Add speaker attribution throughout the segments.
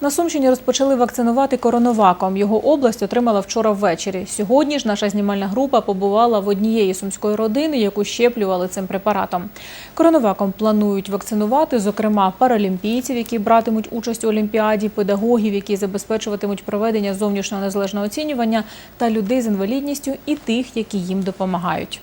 Speaker 1: На Сумщині розпочали вакцинувати коронаваком. Його область отримала вчора ввечері. Сьогодні ж наша знімальна група побувала в однієї сумської родини, яку щеплювали цим препаратом. Коронаваком планують вакцинувати, зокрема, паралімпійців, які братимуть участь у олімпіаді, педагогів, які забезпечуватимуть проведення зовнішнього незалежного оцінювання, та людей з інвалідністю і тих, які їм допомагають.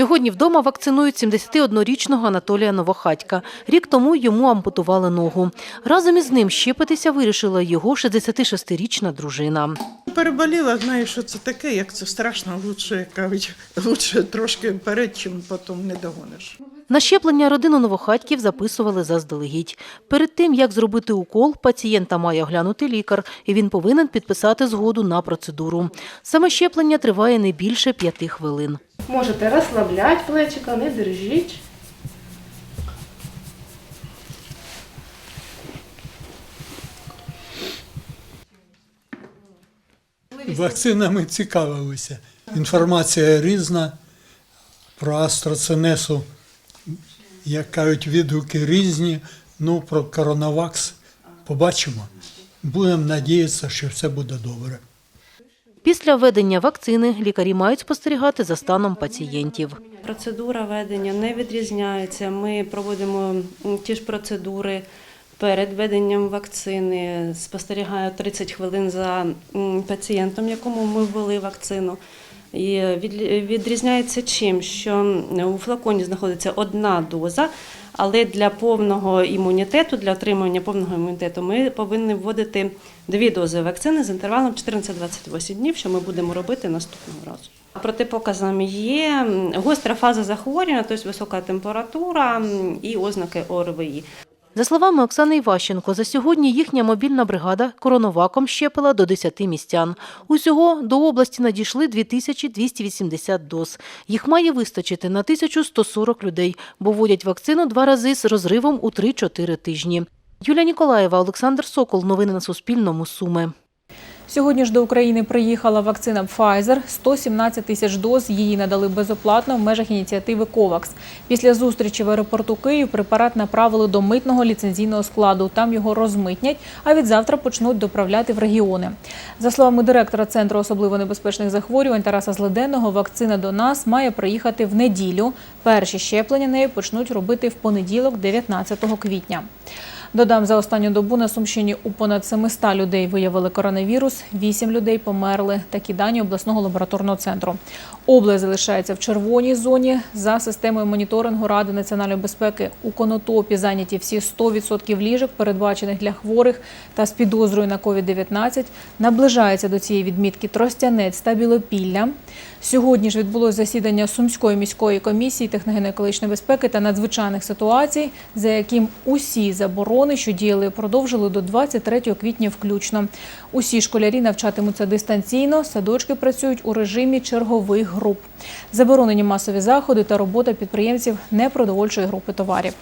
Speaker 2: Сьогодні вдома вакцинують 71-річного Анатолія Новохатька. Рік тому йому ампутували ногу. Разом із ним щепитися вирішила його 66-річна дружина.
Speaker 3: Переболіла, знаю, що це таке, як це страшно, лучше, як лучше трошки вперед, чим потім не догониш.
Speaker 2: На щеплення родину Новохатьків записували заздалегідь. Перед тим, як зробити укол, пацієнта має оглянути лікар, і він повинен підписати згоду на процедуру. Саме щеплення триває не більше п'яти хвилин.
Speaker 4: Можете розслабляти плечика, не держіть.
Speaker 5: Вакцинами цікавилися. Інформація різна про астроценесу, як кажуть, відгуки різні. Ну, про коронавакс побачимо. Будемо надіятися, що все буде добре.
Speaker 2: Після введення вакцини лікарі мають спостерігати за станом пацієнтів.
Speaker 6: Процедура ведення не відрізняється. Ми проводимо ті ж процедури перед введенням вакцини. Спостерігаю 30 хвилин за пацієнтом, якому ми ввели вакцину. І відрізняється чим, що у флаконі знаходиться одна доза, але для повного імунітету, для отримання повного імунітету, ми повинні вводити дві дози вакцини з інтервалом 14-28 днів, що ми будемо робити наступного разу. Протипоказами є гостра фаза захворювання, тобто висока температура і ознаки ОРВІ.
Speaker 2: За словами Оксани Іващенко, за сьогодні їхня мобільна бригада коронаваком щепила до 10 містян. Усього до області надійшли 2280 доз. Їх має вистачити на 1140 людей, бо вводять вакцину два рази з розривом у 3-4 тижні. Юлія Ніколаєва, Олександр Сокол. Новини на Суспільному. Суми.
Speaker 1: Сьогодні ж до України приїхала вакцина Pfizer. 117 тисяч доз її надали безоплатно в межах ініціативи COVAX. Після зустрічі в аеропорту Київ препарат направили до митного ліцензійного складу. Там його розмитнять, а від завтра почнуть доправляти в регіони. За словами директора Центру особливо небезпечних захворювань Тараса Зледенного, вакцина до нас має приїхати в неділю. Перші щеплення нею почнуть робити в понеділок, 19 квітня. Додам, за останню добу на Сумщині у понад 700 людей виявили коронавірус, 8 людей померли. Такі дані обласного лабораторного центру. Область залишається в червоній зоні. За системою моніторингу Ради національної безпеки у Конотопі зайняті всі 100% ліжок, передбачених для хворих та з підозрою на COVID-19. Наближається до цієї відмітки Тростянець та Білопілля. Сьогодні ж відбулось засідання Сумської міської комісії техногенно-екологічної безпеки та надзвичайних ситуацій, за яким усі заборони, що діяли, продовжили до 23 квітня включно. Усі школярі навчатимуться дистанційно, садочки працюють у режимі чергових груп. Заборонені масові заходи та робота підприємців непродовольчої групи товарів.